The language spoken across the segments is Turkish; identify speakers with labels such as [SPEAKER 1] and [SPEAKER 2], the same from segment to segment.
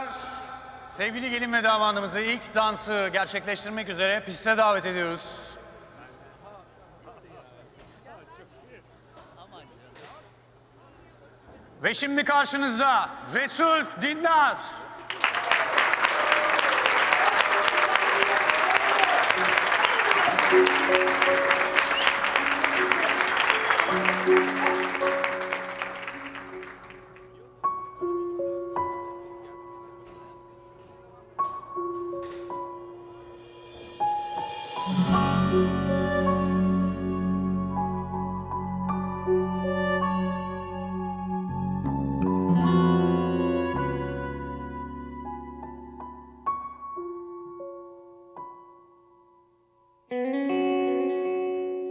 [SPEAKER 1] hanımlar, sevgili gelin ve damadımızı ilk dansı gerçekleştirmek üzere piste davet ediyoruz. Ve şimdi karşınızda Resul Dindar.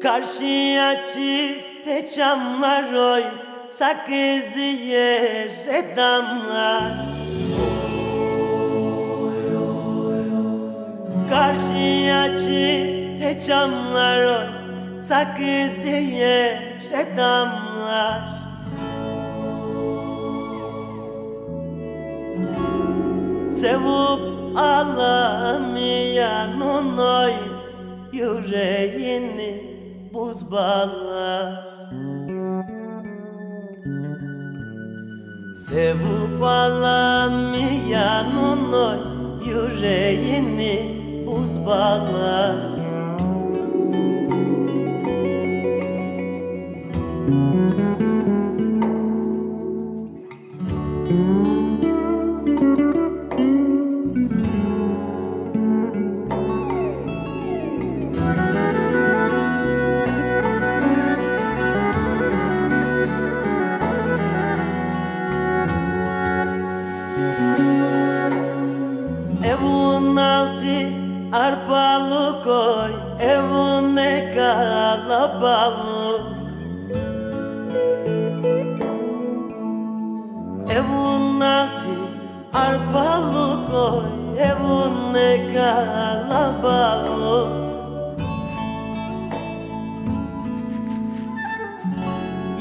[SPEAKER 2] Karşıya çifte çamlar oy Sakızı yere damlar Karşıya çifte çamlar oy Sakızı yere damlar Sevup alamayan oy Yüreğini buz bağlar Sevup alamayan oy Yüreğini buz bağlar Evun altı arpalık oy Evun ne kalabalık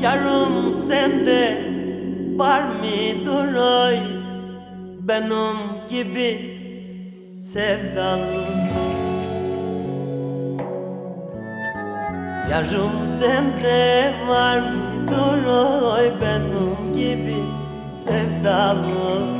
[SPEAKER 2] Yarım sende var mıdır oy Benim gibi sevdalı. Yarım sende var mıdır oy benim gibi sevdalı.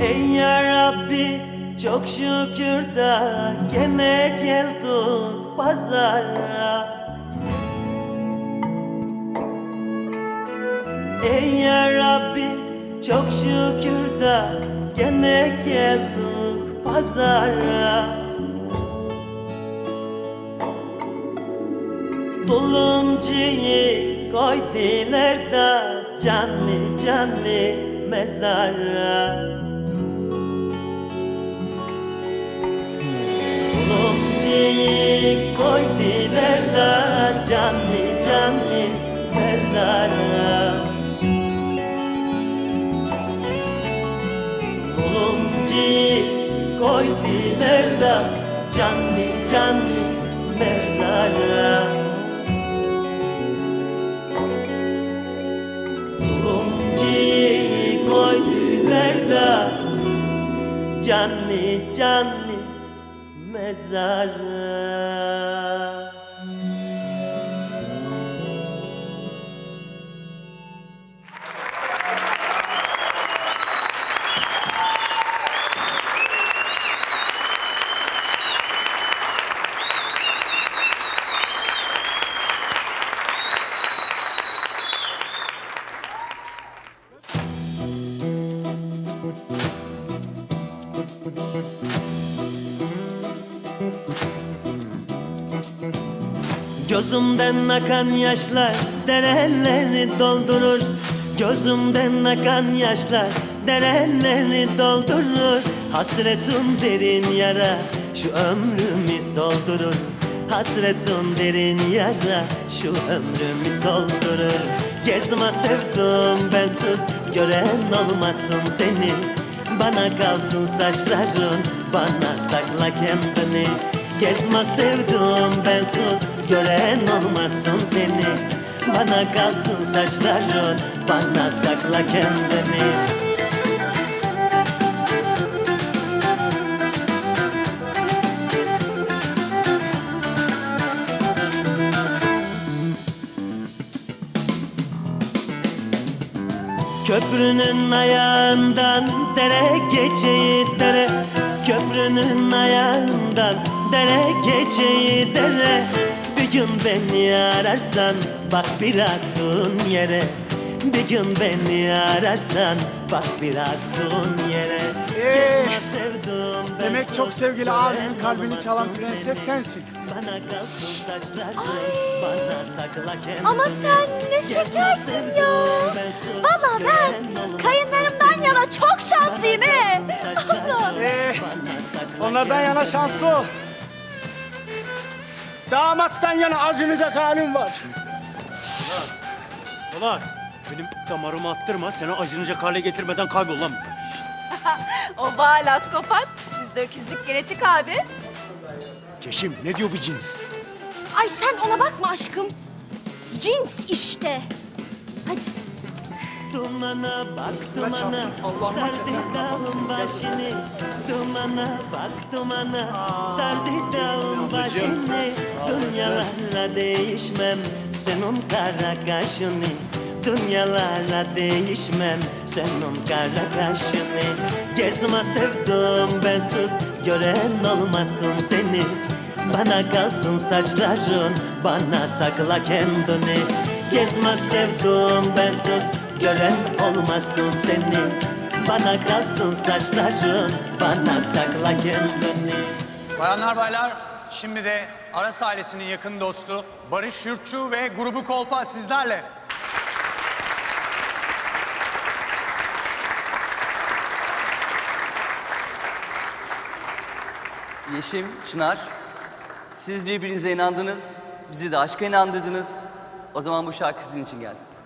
[SPEAKER 2] Ey ya çok şükür da gene geldik pazara Ey ya Rabbi çok şükür da gene geldik pazara. Tulumcuyu koydular da canlı canlı mezara. Tulumcuyu Tulumcuyu koydular da canlı canlı mezara. Tulumcuyu koydular da canlı canlı mezara Gözümden akan yaşlar dereleri doldurur. Gözümden akan yaşlar dereleri doldurur. Hasretin derin yara şu ömrümü soldurur. Hasretin derin yara şu ömrümü soldurur. Gezme sevdum bensiz gören olmasın seni. Bana kalsın saçların bana sakla kendini. Gezme sevdum bensiz gören olmasın seni. Bana kalsın saçların bana sakla kendini. Köprünün ayağından dere geçeyi dere. Köprünün ayağından dere geçeyi dere Bir gün beni ararsan bak bıraktığın yere. Bir gün beni ararsan bak bıraktığın yere.
[SPEAKER 3] Ee, demek çok sevgili abimin kalbini çalan prenses sensin.
[SPEAKER 2] Bana kalsın saçların bana sakla kendini.
[SPEAKER 4] Ama sen ne şekersin ya. Valla ben kayınlarımdan yana çok şanslıyım he.
[SPEAKER 3] Ee, onlardan yana şanslı ol. Damattan yana acınacak halim var.
[SPEAKER 5] Polat, benim damarımı attırma. Seni acınacak hale getirmeden kaybol lan.
[SPEAKER 4] O balaskopat. Sizde öküzlük genetik abi.
[SPEAKER 5] Keşim, ne diyor bu cins?
[SPEAKER 4] Ay sen ona bakma aşkım. Cins işte.
[SPEAKER 2] Dumana bak dumana. Sardı dağın başını. Dumana bak dumana. Sardı dağın başını. Dünyalarla değişmem. Senin kara kaşını. Dünyalarla değişmem. Senin kara kaşını. Gezme sevdum bensiz. Gören olmasın seni. Bana kalsın saçların, bana sakla kendini. Gezme sevdum bensiz, gören olmasın seni Bana kalsın saçların, bana sakla kendini
[SPEAKER 1] Bayanlar baylar şimdi de Aras ailesinin yakın dostu Barış Yurtçu ve grubu Kolpa sizlerle.
[SPEAKER 6] Yeşim, Çınar, siz birbirinize inandınız, bizi de aşka inandırdınız. O zaman bu şarkı sizin için gelsin.